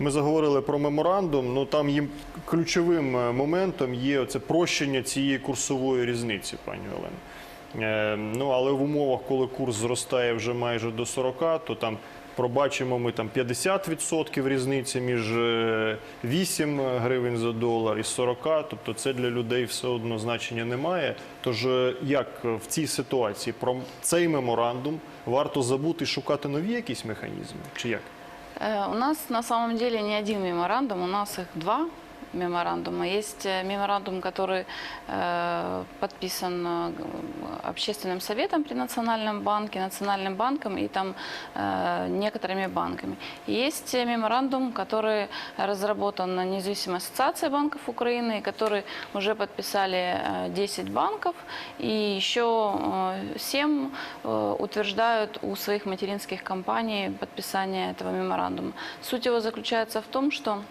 Ми заговорили про меморандум. Ну там їм ключовим е, моментом є це прощення цієї курсової різниці, пані Олено. Е, ну але в умовах, коли курс зростає вже майже до 40, то там пробачимо ми там 50% різниці між е, 8 гривень за долар і 40, тобто це для людей все одно значення не має. Тож е, як в цій ситуації про цей меморандум варто забути і шукати нові якісь механізми? Чи як? Э, У нас на самом деле не один меморандум, у нас их два меморандума. Есть э, меморандум, который э, подписан э, Общественным советом при Национальном банке, Национальным банком и там некоторыми банками. Есть меморандум, который разработан независимой ассоциации банков Украины, который уже подписали э, 10 банков, и еще э, 7 э, утверждают у своих материнских компаний подписание этого меморандума. Суть его заключается в том, что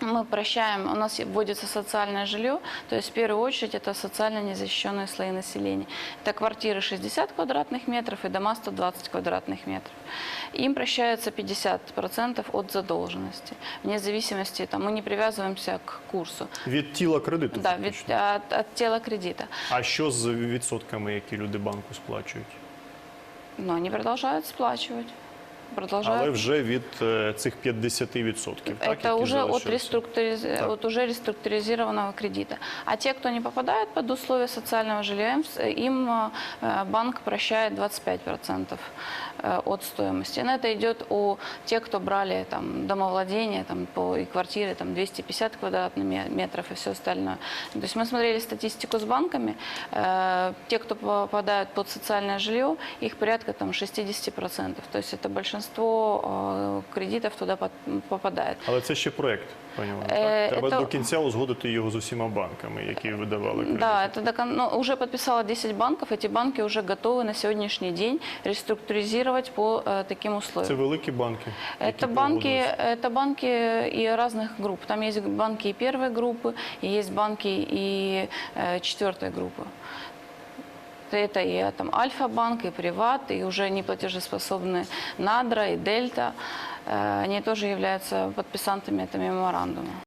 мы прощаем, у нас вводится социальное жилье, то есть в первую очередь это социально незащищенные слои населения. Это квартиры 60 квадратных метров и дома 120 квадратных метров. Им прощается 50% от задолженности, вне зависимости, там, мы не привязываемся к курсу, Від тіла кредиту. да, від, фактично. от, от тела кредита. А що з відсотками, які люди банку сплачують? Но они продолжают сплачивать. Продолжают. Але вже від е, цих 50%. так, Это які уже от, залишилися? реструктуриз- Так. от уже реструктуризированного кредита. А те, кто не попадает под условия социального жилья, им, с- им э, банк прощает 25% э, от стоимости. Но это идет у тех, кто брали там, домовладение там, по, и квартиры там, 250 квадратных ме- метров и все остальное. То есть мы смотрели статистику с банками. Э, те, кто попадают под социальное жилье, их порядка там, 60%. То есть это большинство э, кредитов туда под- попадает. Але це ще проєкт, пані Олено, Е, так? Треба це- до кінця узгодити його з усіма банками, які видавали кредити. Да, это до кон- ну, уже подписало 10 банков. Эти банки уже готовы на сегодняшний день реструктуризировать по э, таким условиям. Це великі банки. які Это банки, погодились. это банки и разных групп. Там есть банки и первой группы, и есть банки и э, четвертой группы. Это и там Альфа-банк, и Приват, и уже неплатежеспособные Надра, и Дельта. Э, Они тоже являются подписантами этого меморандума.